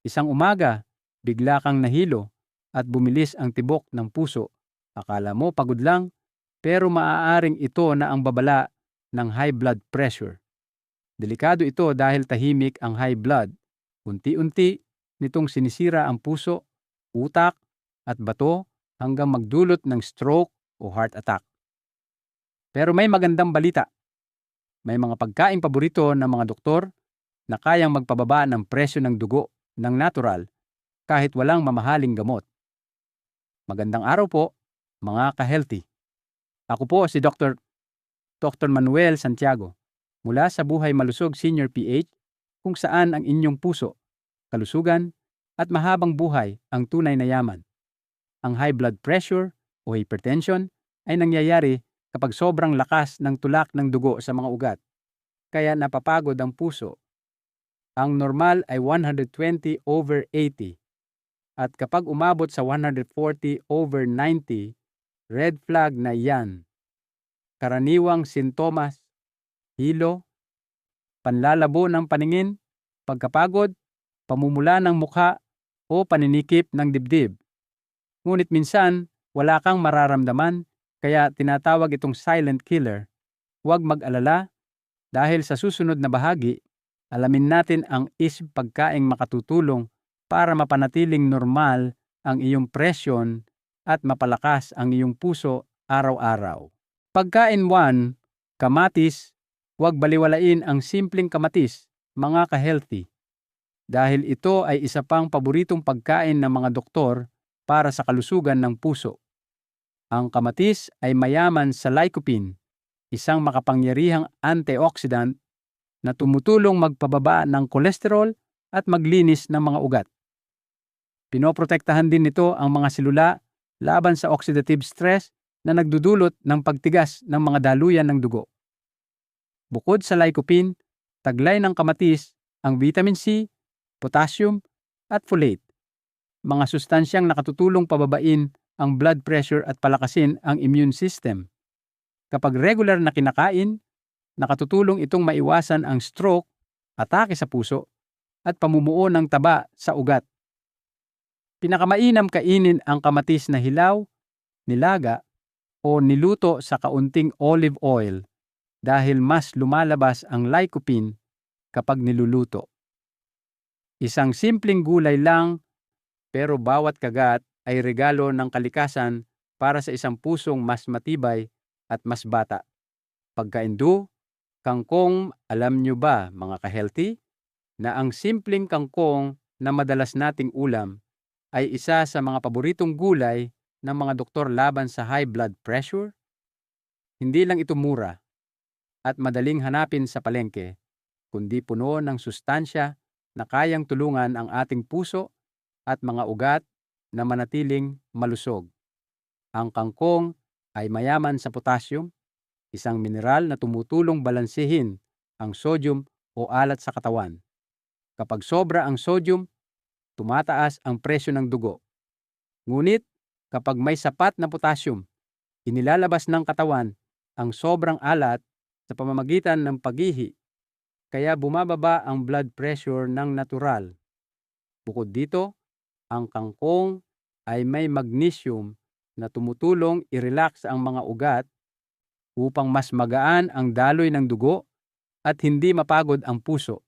Isang umaga, bigla kang nahilo at bumilis ang tibok ng puso. Akala mo pagod lang, pero maaaring ito na ang babala ng high blood pressure. Delikado ito dahil tahimik ang high blood. Unti-unti nitong sinisira ang puso, utak at bato hanggang magdulot ng stroke o heart attack. Pero may magandang balita. May mga pagkain paborito ng mga doktor na kayang magpababa ng presyo ng dugo ng natural kahit walang mamahaling gamot. Magandang araw po, mga ka-healthy. Ako po si Dr. Dr. Manuel Santiago mula sa Buhay Malusog Senior PH kung saan ang inyong puso, kalusugan at mahabang buhay ang tunay na yaman. Ang high blood pressure o hypertension ay nangyayari kapag sobrang lakas ng tulak ng dugo sa mga ugat. Kaya napapagod ang puso. Ang normal ay 120 over 80. At kapag umabot sa 140 over 90, red flag na yan. Karaniwang sintomas, hilo, panlalabo ng paningin, pagkapagod, pamumula ng mukha o paninikip ng dibdib. Ngunit minsan, wala kang mararamdaman kaya tinatawag itong silent killer. Huwag mag-alala dahil sa susunod na bahagi, alamin natin ang isip pagkaing makatutulong para mapanatiling normal ang iyong presyon at mapalakas ang iyong puso araw-araw. Pagkain 1, kamatis, huwag baliwalain ang simpleng kamatis, mga ka-healthy. Dahil ito ay isa pang paboritong pagkain ng mga doktor para sa kalusugan ng puso. Ang kamatis ay mayaman sa lycopene, isang makapangyarihang antioxidant na tumutulong magpababa ng kolesterol at maglinis ng mga ugat. Pinoprotektahan din nito ang mga selula laban sa oxidative stress na nagdudulot ng pagtigas ng mga daluyan ng dugo. Bukod sa lycopene, taglay ng kamatis ang vitamin C, potassium, at folate. Mga sustansyang nakatutulong pababain ang blood pressure at palakasin ang immune system. Kapag regular na kinakain, nakatutulong itong maiwasan ang stroke, atake sa puso, at pamumuo ng taba sa ugat. Pinakamainam kainin ang kamatis na hilaw, nilaga, o niluto sa kaunting olive oil dahil mas lumalabas ang lycopene kapag niluluto. Isang simpleng gulay lang pero bawat kagat ay regalo ng kalikasan para sa isang pusong mas matibay at mas bata. Pagkaindu, kangkong, alam nyo ba mga ka-healthy, na ang simpleng kangkong na madalas nating ulam ay isa sa mga paboritong gulay ng mga doktor laban sa high blood pressure? Hindi lang ito mura at madaling hanapin sa palengke, kundi puno ng sustansya na kayang tulungan ang ating puso at mga ugat na manatiling malusog. Ang kangkong ay mayaman sa potassium, isang mineral na tumutulong balansehin ang sodium o alat sa katawan. Kapag sobra ang sodium, tumataas ang presyo ng dugo. Ngunit kapag may sapat na potassium, inilalabas ng katawan ang sobrang alat sa pamamagitan ng pagihi, kaya bumababa ang blood pressure ng natural. Bukod dito, ang kangkong ay may magnesium na tumutulong i-relax ang mga ugat upang mas magaan ang daloy ng dugo at hindi mapagod ang puso.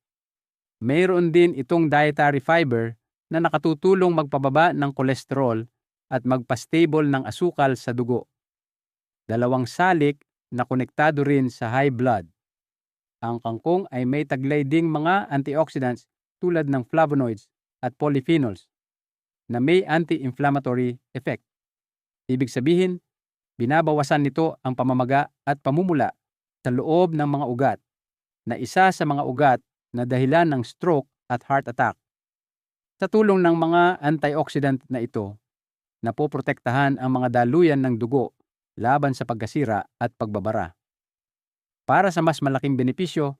Mayroon din itong dietary fiber na nakatutulong magpababa ng kolesterol at magpa-stable ng asukal sa dugo. Dalawang salik na konektado rin sa high blood. Ang kangkong ay may taglay ding mga antioxidants tulad ng flavonoids at polyphenols na may anti-inflammatory effect. Ibig sabihin, binabawasan nito ang pamamaga at pamumula sa loob ng mga ugat na isa sa mga ugat na dahilan ng stroke at heart attack. Sa tulong ng mga antioxidant na ito, napoprotektahan ang mga daluyan ng dugo laban sa pagkasira at pagbabara. Para sa mas malaking benepisyo,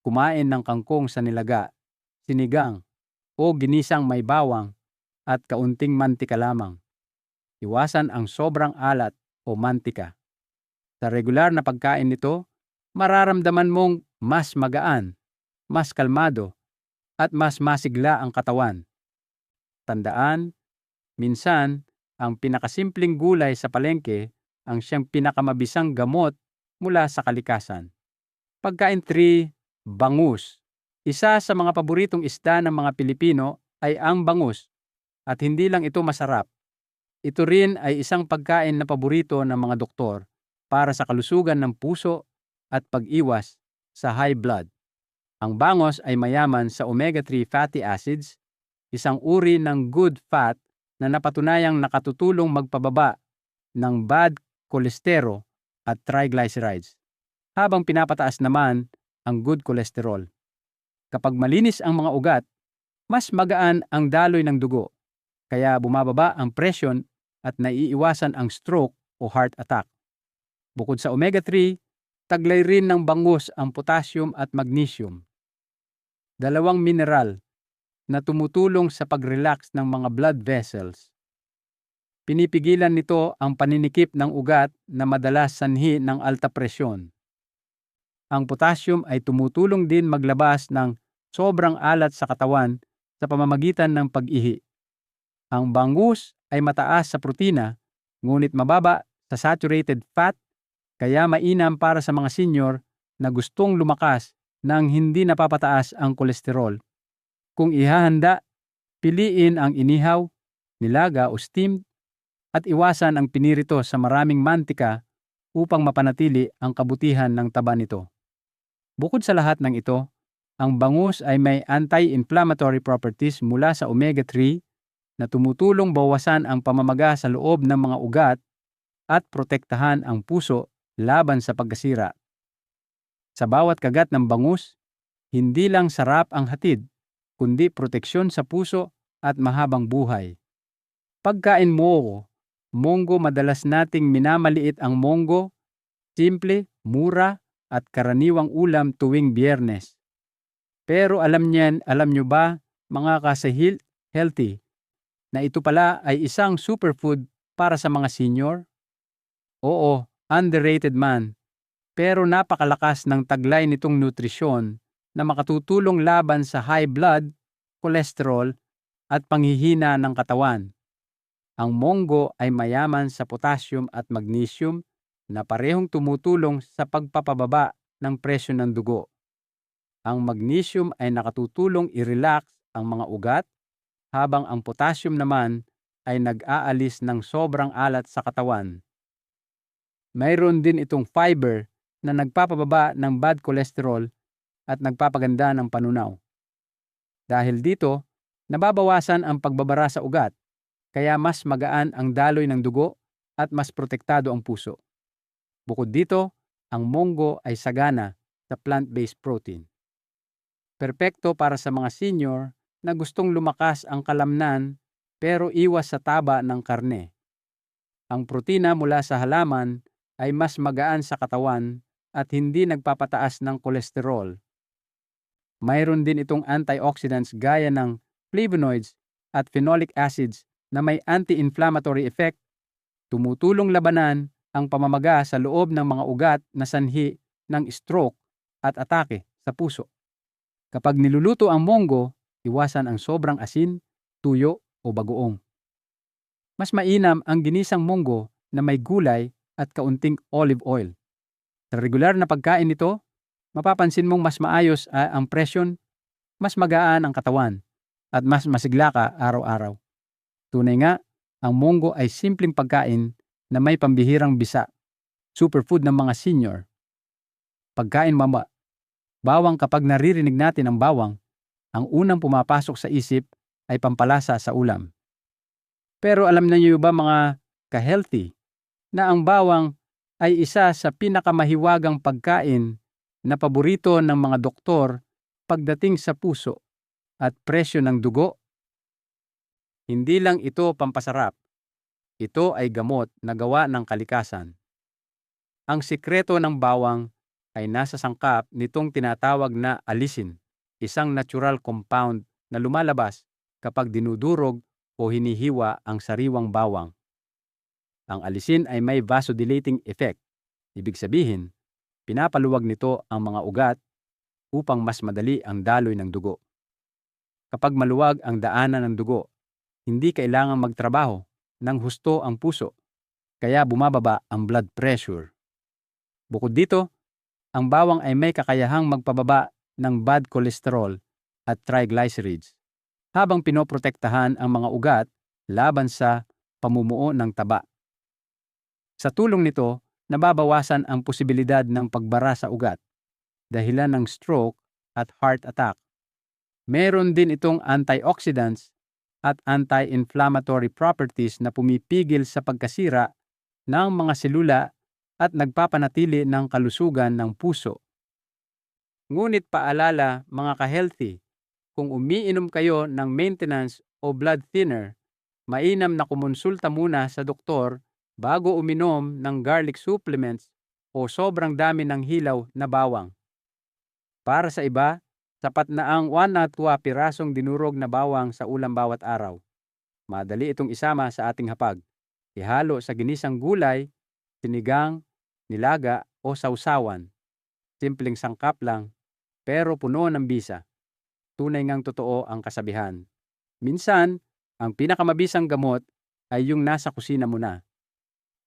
kumain ng kangkong sa nilaga, sinigang, o ginisang may bawang at kaunting mantika lamang. Iwasan ang sobrang alat o mantika. Sa regular na pagkain nito, mararamdaman mong mas magaan, mas kalmado, at mas masigla ang katawan Tandaan, minsan, ang pinakasimpleng gulay sa palengke ang siyang pinakamabisang gamot mula sa kalikasan. Pagkain 3, bangus. Isa sa mga paboritong isda ng mga Pilipino ay ang bangus at hindi lang ito masarap. Ito rin ay isang pagkain na paborito ng mga doktor para sa kalusugan ng puso at pag-iwas sa high blood. Ang bangos ay mayaman sa omega-3 fatty acids, isang uri ng good fat na napatunayang nakatutulong magpababa ng bad kolesterol at triglycerides, habang pinapataas naman ang good cholesterol. Kapag malinis ang mga ugat, mas magaan ang daloy ng dugo, kaya bumababa ang presyon at naiiwasan ang stroke o heart attack. Bukod sa omega-3, taglay rin ng bangus ang potassium at magnesium. Dalawang mineral na tumutulong sa pag-relax ng mga blood vessels. Pinipigilan nito ang paninikip ng ugat na madalas sanhi ng alta presyon. Ang potassium ay tumutulong din maglabas ng sobrang alat sa katawan sa pamamagitan ng pag-ihi. Ang bangus ay mataas sa protina ngunit mababa sa saturated fat kaya mainam para sa mga senior na gustong lumakas nang hindi napapataas ang kolesterol. Kung ihahanda, piliin ang inihaw, nilaga o steamed at iwasan ang pinirito sa maraming mantika upang mapanatili ang kabutihan ng taba nito. Bukod sa lahat ng ito, ang bangus ay may anti-inflammatory properties mula sa omega-3 na tumutulong bawasan ang pamamaga sa loob ng mga ugat at protektahan ang puso laban sa pagkasira. Sa bawat kagat ng bangus, hindi lang sarap ang hatid, kundi proteksyon sa puso at mahabang buhay. Pagkain mo, monggo madalas nating minamaliit ang monggo, simple, mura, at karaniwang ulam tuwing biyernes. Pero alam niyan, alam nyo ba, mga kasahil healthy, na ito pala ay isang superfood para sa mga senior? Oo, underrated man. Pero napakalakas ng taglay nitong nutrisyon na makatutulong laban sa high blood, cholesterol, at panghihina ng katawan. Ang monggo ay mayaman sa potassium at magnesium na parehong tumutulong sa pagpapababa ng presyo ng dugo. Ang magnesium ay nakatutulong i-relax ang mga ugat, habang ang potassium naman ay nag-aalis ng sobrang alat sa katawan. Mayroon din itong fiber na nagpapababa ng bad cholesterol at nagpapaganda ng panunaw. Dahil dito, nababawasan ang pagbabara sa ugat, kaya mas magaan ang daloy ng dugo at mas protektado ang puso. Bukod dito, ang munggo ay sagana sa plant-based protein. Perpekto para sa mga senior na gustong lumakas ang kalamnan pero iwas sa taba ng karne. Ang protina mula sa halaman ay mas magaan sa katawan at hindi nagpapataas ng kolesterol. Mayroon din itong antioxidants gaya ng flavonoids at phenolic acids na may anti-inflammatory effect, tumutulong labanan ang pamamaga sa loob ng mga ugat na sanhi ng stroke at atake sa puso. Kapag niluluto ang monggo, iwasan ang sobrang asin, tuyo o bagoong. Mas mainam ang ginisang monggo na may gulay at kaunting olive oil. Sa regular na pagkain nito, mapapansin mong mas maayos ang presyon, mas magaan ang katawan, at mas masigla ka araw-araw. Tunay nga, ang monggo ay simpleng pagkain na may pambihirang bisa, superfood ng mga senior. Pagkain mama, bawang kapag naririnig natin ang bawang, ang unang pumapasok sa isip ay pampalasa sa ulam. Pero alam na niyo ba mga ka-healthy na ang bawang ay isa sa pinakamahiwagang pagkain na paborito ng mga doktor pagdating sa puso at presyo ng dugo? Hindi lang ito pampasarap, ito ay gamot na gawa ng kalikasan. Ang sikreto ng bawang ay nasa sangkap nitong tinatawag na alisin, isang natural compound na lumalabas kapag dinudurog o hinihiwa ang sariwang bawang. Ang alisin ay may vasodilating effect. Ibig sabihin, pinapaluwag nito ang mga ugat upang mas madali ang daloy ng dugo. Kapag maluwag ang daanan ng dugo, hindi kailangang magtrabaho ng husto ang puso, kaya bumababa ang blood pressure. Bukod dito, ang bawang ay may kakayahang magpababa ng bad cholesterol at triglycerides habang pinoprotektahan ang mga ugat laban sa pamumuo ng taba. Sa tulong nito, nababawasan ang posibilidad ng pagbara sa ugat dahilan ng stroke at heart attack. Meron din itong antioxidants at anti-inflammatory properties na pumipigil sa pagkasira ng mga selula at nagpapanatili ng kalusugan ng puso. Ngunit paalala mga ka-healthy, kung umiinom kayo ng maintenance o blood thinner, mainam na kumonsulta muna sa doktor bago uminom ng garlic supplements o sobrang dami ng hilaw na bawang. Para sa iba, sapat na ang 1 at 2 pirasong dinurog na bawang sa ulam bawat araw. Madali itong isama sa ating hapag. Ihalo sa ginisang gulay, sinigang, nilaga o sausawan. Simpleng sangkap lang, pero puno ng bisa. Tunay ngang totoo ang kasabihan. Minsan, ang pinakamabisang gamot ay yung nasa kusina mo na.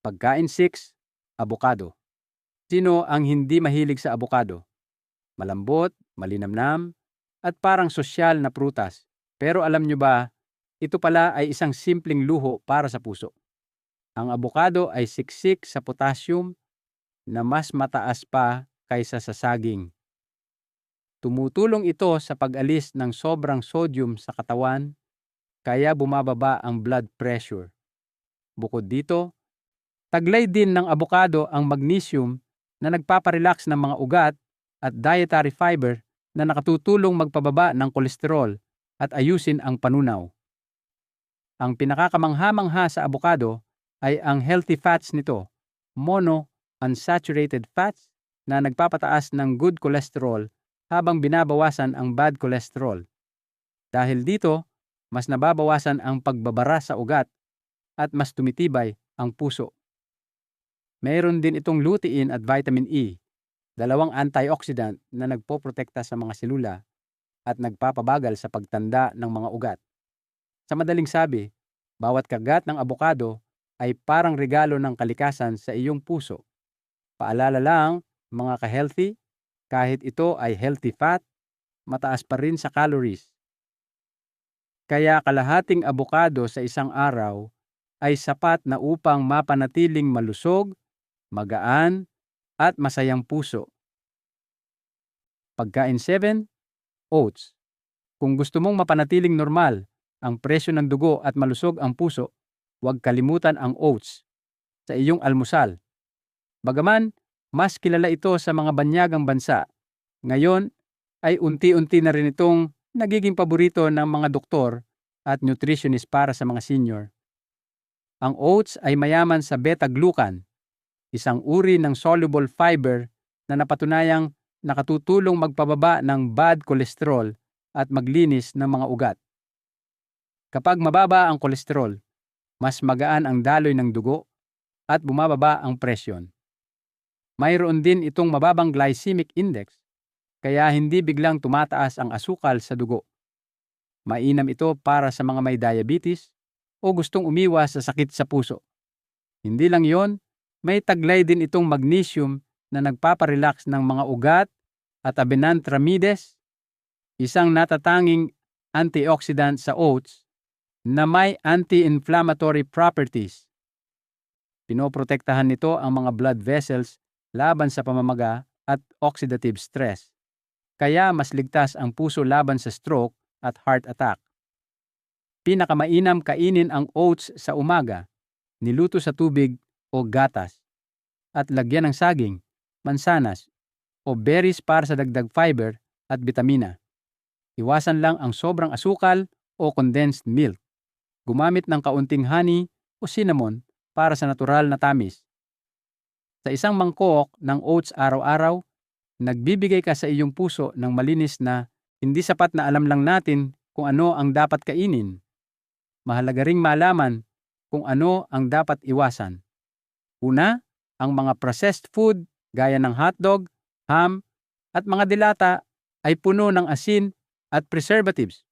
Pagkain 6, abokado. Sino ang hindi mahilig sa abokado? Malambot, malinamnam, at parang sosyal na prutas. Pero alam nyo ba, ito pala ay isang simpleng luho para sa puso. Ang abokado ay siksik sa potassium na mas mataas pa kaysa sa saging. Tumutulong ito sa pag-alis ng sobrang sodium sa katawan kaya bumababa ang blood pressure. Bukod dito, taglay din ng abokado ang magnesium na nagpaparelax ng mga ugat at dietary fiber na nakatutulong magpababa ng kolesterol at ayusin ang panunaw. Ang pinakakamangha-mangha sa abokado ay ang healthy fats nito, mono unsaturated fats na nagpapataas ng good cholesterol habang binabawasan ang bad cholesterol. Dahil dito, mas nababawasan ang pagbabara sa ugat at mas tumitibay ang puso. Mayroon din itong lutein at vitamin E dalawang antioxidant na nagpoprotekta sa mga selula at nagpapabagal sa pagtanda ng mga ugat. Sa madaling sabi, bawat kagat ng abokado ay parang regalo ng kalikasan sa iyong puso. Paalala lang, mga ka-healthy, kahit ito ay healthy fat, mataas pa rin sa calories. Kaya kalahating abokado sa isang araw ay sapat na upang mapanatiling malusog, magaan, at masayang puso. Pagkain 7, oats. Kung gusto mong mapanatiling normal ang presyo ng dugo at malusog ang puso, huwag kalimutan ang oats sa iyong almusal. Bagaman, mas kilala ito sa mga banyagang bansa. Ngayon ay unti-unti na rin itong nagiging paborito ng mga doktor at nutritionist para sa mga senior. Ang oats ay mayaman sa beta-glucan isang uri ng soluble fiber na napatunayang nakatutulong magpababa ng bad cholesterol at maglinis ng mga ugat. Kapag mababa ang kolesterol, mas magaan ang daloy ng dugo at bumababa ang presyon. Mayroon din itong mababang glycemic index, kaya hindi biglang tumataas ang asukal sa dugo. Mainam ito para sa mga may diabetes o gustong umiwas sa sakit sa puso. Hindi lang yon, may taglay din itong magnesium na nagpaparelax ng mga ugat at abenantramides, isang natatanging antioxidant sa oats na may anti-inflammatory properties. Pinoprotektahan nito ang mga blood vessels laban sa pamamaga at oxidative stress. Kaya mas ligtas ang puso laban sa stroke at heart attack. Pinakamainam kainin ang oats sa umaga, niluto sa tubig o gatas at lagyan ng saging, mansanas o berries para sa dagdag fiber at bitamina. Iwasan lang ang sobrang asukal o condensed milk. Gumamit ng kaunting honey o cinnamon para sa natural na tamis. Sa isang mangkok ng oats araw-araw, nagbibigay ka sa iyong puso ng malinis na hindi sapat na alam lang natin kung ano ang dapat kainin. Mahalaga ring malaman kung ano ang dapat iwasan. Una, ang mga processed food gaya ng hotdog, ham, at mga dilata ay puno ng asin at preservatives.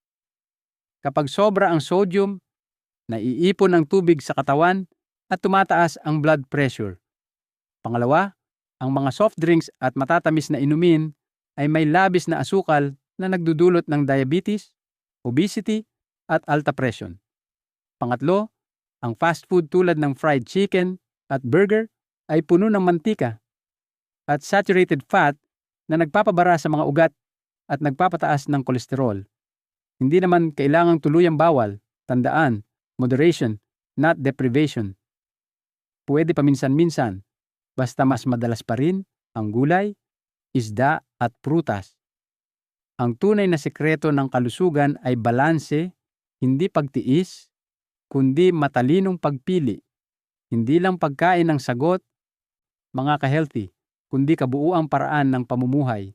Kapag sobra ang sodium, naiipon ang tubig sa katawan at tumataas ang blood pressure. Pangalawa, ang mga soft drinks at matatamis na inumin ay may labis na asukal na nagdudulot ng diabetes, obesity, at alta presyon. Pangatlo, ang fast food tulad ng fried chicken at burger ay puno ng mantika at saturated fat na nagpapabara sa mga ugat at nagpapataas ng kolesterol. Hindi naman kailangang tuluyang bawal, tandaan, moderation, not deprivation. Pwede paminsan-minsan, basta mas madalas pa rin ang gulay, isda at prutas. Ang tunay na sekreto ng kalusugan ay balanse, hindi pagtiis, kundi matalinong pagpili. Hindi lang pagkain ng sagot, mga ka-healthy, kundi kabuuang paraan ng pamumuhay.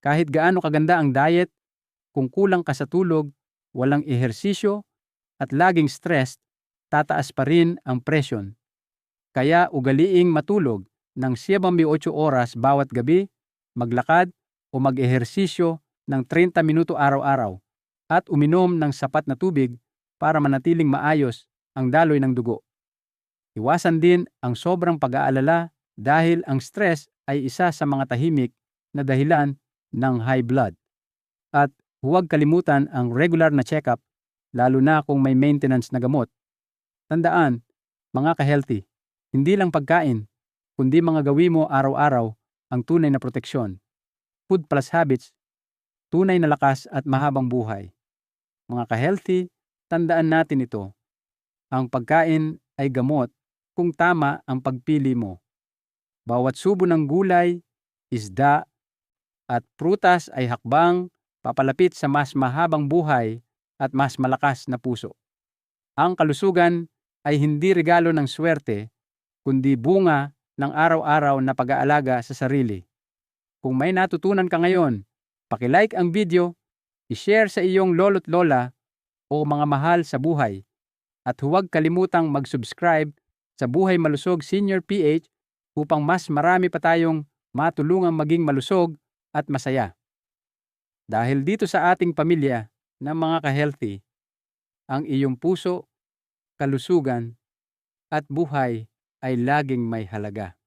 Kahit gaano kaganda ang diet, kung kulang ka sa tulog, walang ehersisyo, at laging stressed, tataas pa rin ang presyon. Kaya ugaliing matulog ng 7-8 oras bawat gabi, maglakad o mag-ehersisyo ng 30 minuto araw-araw at uminom ng sapat na tubig para manatiling maayos ang daloy ng dugo. Iwasan din ang sobrang pag-aalala dahil ang stress ay isa sa mga tahimik na dahilan ng high blood. At huwag kalimutan ang regular na check-up lalo na kung may maintenance na gamot. Tandaan, mga ka-healthy, hindi lang pagkain, kundi mga gawi mo araw-araw ang tunay na proteksyon. Food plus habits, tunay na lakas at mahabang buhay. Mga ka-healthy, tandaan natin ito. Ang pagkain ay gamot kung tama ang pagpili mo. Bawat subo ng gulay, isda, at prutas ay hakbang papalapit sa mas mahabang buhay at mas malakas na puso. Ang kalusugan ay hindi regalo ng swerte, kundi bunga ng araw-araw na pag-aalaga sa sarili. Kung may natutunan ka ngayon, pakilike ang video, i-share sa iyong lolo't lola o mga mahal sa buhay, at huwag kalimutang mag-subscribe sa Buhay Malusog Senior PH upang mas marami pa tayong matulungang maging malusog at masaya. Dahil dito sa ating pamilya ng mga ka-healthy, ang iyong puso, kalusugan, at buhay ay laging may halaga.